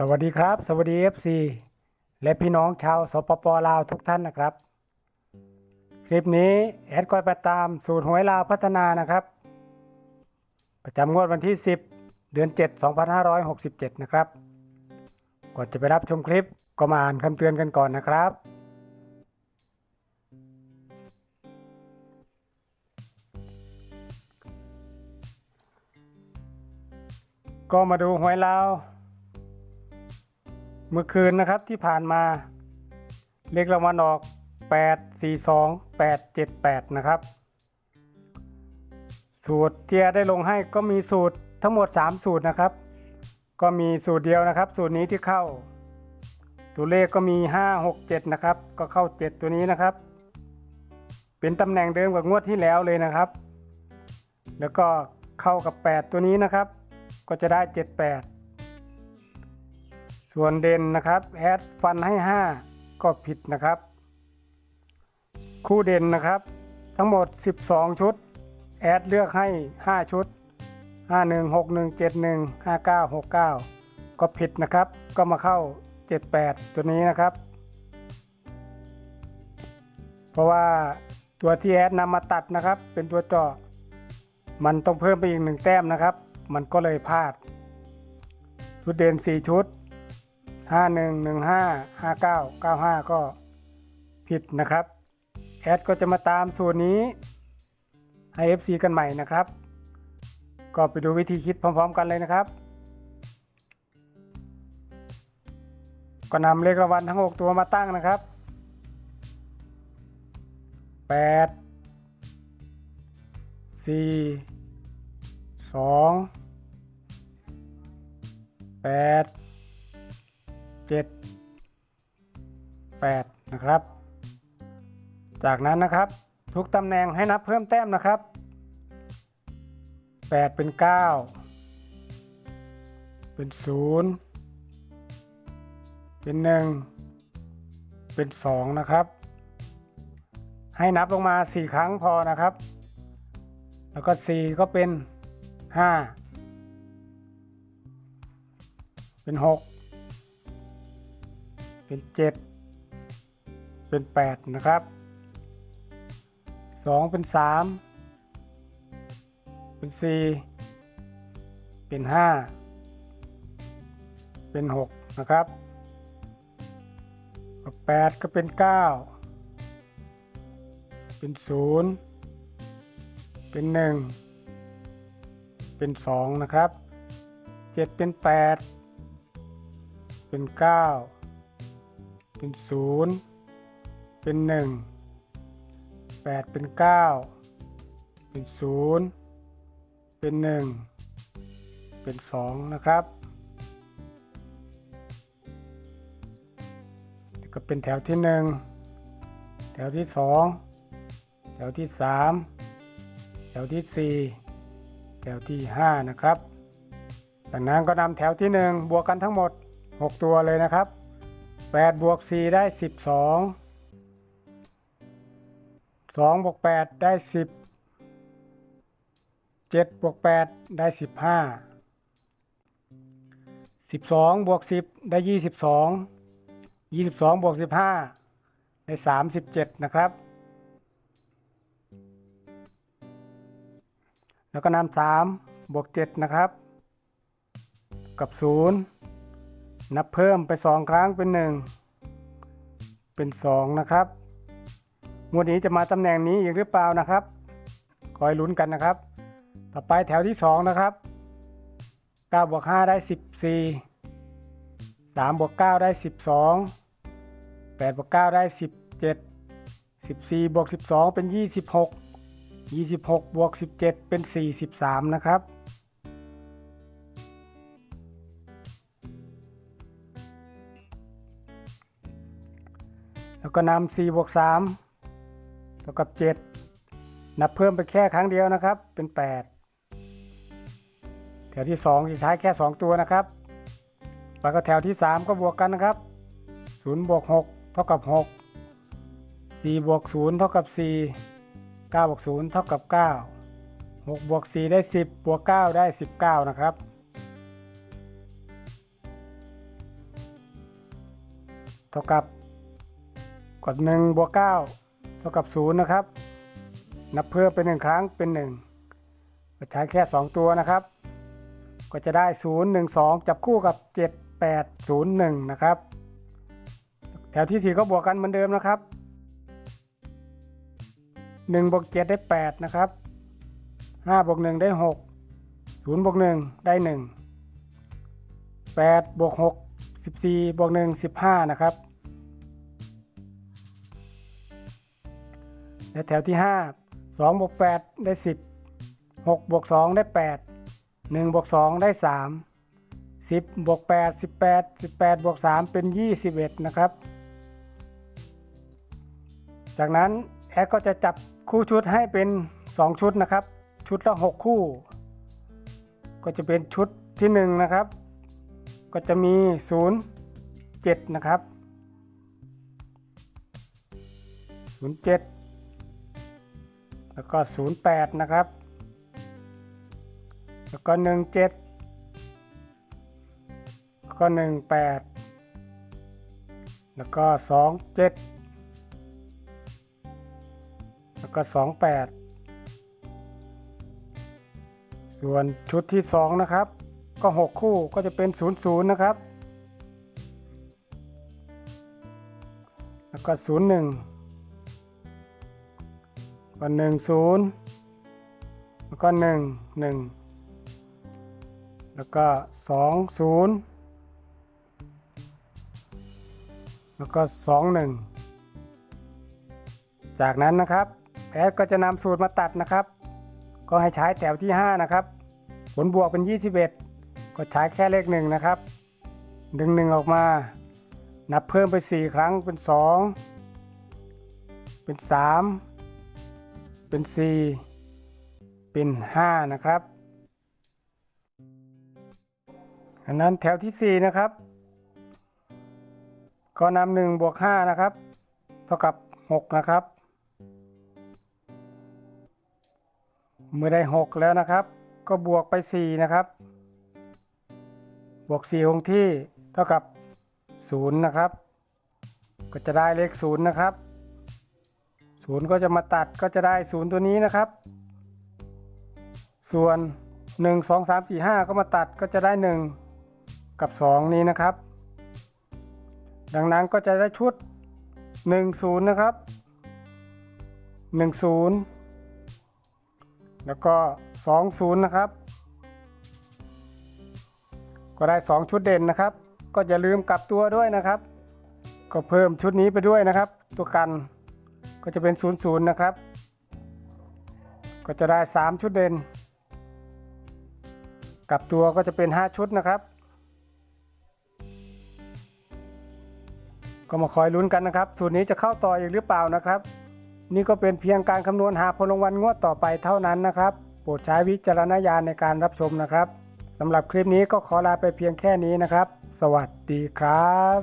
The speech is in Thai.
สวัสดีครับ สวัสดี FC และพี่น้องชาวสปปลาวทุกท่านนะครับ คลิปนี้แอดก็ไปตามสูตรหวยลาวพัฒนานะครับ ประจำงวดวันที่ 10 เดือน 7 2567 นะครับ ก่อนจะไปรับชมคลิปก็มาอ่านคำเตือนกันก่อนนะครับก็มาดูหวยลาว เมื่อคืนนะครับที่ผ่านมา เลขรางวัลออก 8 4 2 8 7 8 นะครับ สูตรที่ได้ลงให้ก็มีสูตรทั้งหมด 3 สูตรนะครับ ก็มีสูตรเดียวนะครับ สูตรนี้ที่เข้า ตัวเลขก็มี 5 6 7 นะครับ ก็เข้า 7 ตัวนี้นะครับ เป็นตำแหน่งเดิมกับงวดที่แล้วเลยนะครับ แล้วก็เข้ากับ 8 ตัวนี้นะครับ ก็จะได้ 7 8 ส่วนเด่นนะครับแอดฟันให้ 5 ก็ผิดนะครับ คู่เด่นนะครับ ทั้งหมด 12 ชุด แอดเลือกให้ 5 ชุด 51 61 71 59 69 ก็ผิดนะครับ ก็มาเข้า 78 ตัวนี้นะครับ เพราะว่าตัวที่แอดนำมาตัดนะครับ เป็นตัวเจาะมันต้องเพิ่มไปอีกหนึ่งแต้มนะครับ มันก็เลยพลาด ชุดเด่น4 ชุด ห้าหนึ่งหนึ่งห้าห้าเก้าเก้าห้าก็ผิดนะครับ แอดก็จะมาตามสูตรนี้ให้ FC กันใหม่นะครับ ก็ไปดูวิธีคิดพร้อม ๆ กันเลยนะครับ ก็นำเลขรางวัลทั้ง 6 ตัวมาตั้งนะครับ 8 4 2 8 เจ็ดแปดนะครับ จากนั้นนะครับ ทุกตำแหน่งให้นับเพิ่มแต้มนะครับแปดเป็นเก้าเป็นศูนย์เป็นหนึ่งเป็นสองนะครับ ให้นับลงมาสี่ครั้งพอนะครับ แล้วก็สี่ก็เป็นห้าเป็นหก เป็นเจ็ดเป็นแปดนะครับสองเป็นสามเป็นสี่เป็นห้าเป็นหกนะครับแปดก็เป็นเก้าเป็นศูนย์เป็นหนึ่งเป็นสองนะครับเจ็ดเป็นแปดเป็นเก้า เป็นศูนย์เป็นหนึ่งแปดเป็นเก้าเป็นศูนย์เป็นหนึ่งเป็นสองนะครับแล้วก็เป็นแถวที่หนึ่งแถวที่สองแถวที่สามแถวที่สี่แถวที่ห้านะครับจากนั้นก็นำแถวที่หนึ่งบวกกันทั้งหมด 6 ตัวเลยนะครับ 8บวก4ได้ 12 2บวก8ได้ 10 7บวก8ได้ 15 12บวก10 ได้ 22 22บวก15 ได้ 37 นะครับ แล้วก็นำ3บวก7นะครับ กับ 0 นับเพิ่มไป 2 ครั้งเป็น 1 เป็น 2 นะครับงวดนี้จะมาตำแหน่งนี้อีกหรือเปล่านะครับ คอยลุ้นกันนะครับ ต่อไปแถวที่ 2 นะครับ9บวก5ได้ 14 3บวก9ได้ 12 8บวก9ได้ 17 14บวก12 เป็น 26 26บวก17 เป็น 43 นะครับ แล้วก็นำ4บวก3เท่ากับ 7 นับเพิ่มไปแค่ครั้งเดียวนะครับ เป็น 8 แถวที่ 2 สุดท้ายแค่ 2 ตัวนะครับ แล้วก็แถวที่ 3 ก็บวกกันนะครับ0บวก6เท่ากับ 6 4บวก0เท่ากับ 4 9บวก0เท่ากับ 9 6บวก4ได้ 10บวก9ได้ 19 นะครับเท่ากับ กด1บวก9เท่ากับ0นะครับ นับเพิ่มเป็น1ครั้งเป็น1ก็ใช้แค่ 2 ตัวนะครับ ก็จะได้ 0 1 2 จับคู่กับ 7 8 0 1 นะครับ แถวที่ 4 ก็บวกกันเหมือนเดิมนะครับ1บวก7ได้ 8 นะครับ5บวก1ได้ 6 0บวก1ได้ 1 8บวก6 14บวก1 15 นะครับ และแถวที่ 5 2บวก8ได้ 10 6บวก2ได้ 8 1บวก2ได้ 3 10บวก8 18 18บวก3เป็น 21 นะครับ จากนั้นแอดก็จะจับคู่ชุดให้เป็น 2 ชุดนะครับ ชุดละ 6 คู่ ก็จะเป็นชุดที่ 1 นะครับ ก็จะมี 0 7 นะครับ 0 7 แล้วก็ 08 นะครับ แล้วก็ 17 แล้วก็ 18 แล้วก็ 27 แล้วก็ 28 ส่วนชุดที่ 2 นะครับ ก็ 6 คู่ก็จะเป็น 00 นะครับ แล้วก็ 01 ก็หนึ่งศูนย์แล้วก็หนึ่งหนึ่งแล้วก็สองศูนย์แล้วก็สองหนึ่งจากนั้นนะครับแอดก็จะนำสูตรมาตัดนะครับ ก็ให้ใช้แถวที่ 5 นะครับ ผลบวกเป็น 21 ก็ใช้แค่เลขหนึ่งนะครับ ดึงหนึ่งออกมา นับเพิ่มไป 4 ครั้งเป็น 2 เป็น 3 เป็น 4 เป็น 5 นะครับอันนั้นแถวที่ 4 นะครับ ก็นำหนึ่งบวก5นะครับ เท่ากับ 6 นะครับ เมื่อได้ 6 แล้วนะครับ ก็บวกไป 4 นะครับ บวก 4 คงที่เท่ากับ 0 นะครับ ก็จะได้เลข 0 นะครับ ศูนย์ก็จะมาตัดก็จะได้ศูนย์ตัวนี้นะครับ ส่วน 1 2 3 4 5 ก็มาตัดก็จะได้ 1 กับ 2 นี้นะครับ ดังนั้นก็จะได้ชุด 1 0 นะครับ 1 0 แล้วก็ 2 0 นะครับ ก็ได้ 2 ชุดเด่นนะครับ ก็อย่าลืมกลับตัวด้วยนะครับ ก็เพิ่มชุดนี้ไปด้วยนะครับ ตัวกัน ก็จะเป็น 0 0 นะครับ ก็จะได้ 3 ชุดเด่น กับตัวก็จะเป็น 5 ชุดนะครับ ก็มาคอยลุ้นกันนะครับสูตรนี้จะเข้าต่ออีกหรือเปล่านะครับ นี่ก็เป็นเพียงการคำนวณหาผลรางวัลงวดต่อไปเท่านั้นนะครับ โปรดใช้วิจารณญาณในการรับชมนะครับสำหรับคลิปนี้ก็ขอลาไปเพียงแค่นี้นะครับ สวัสดีครับ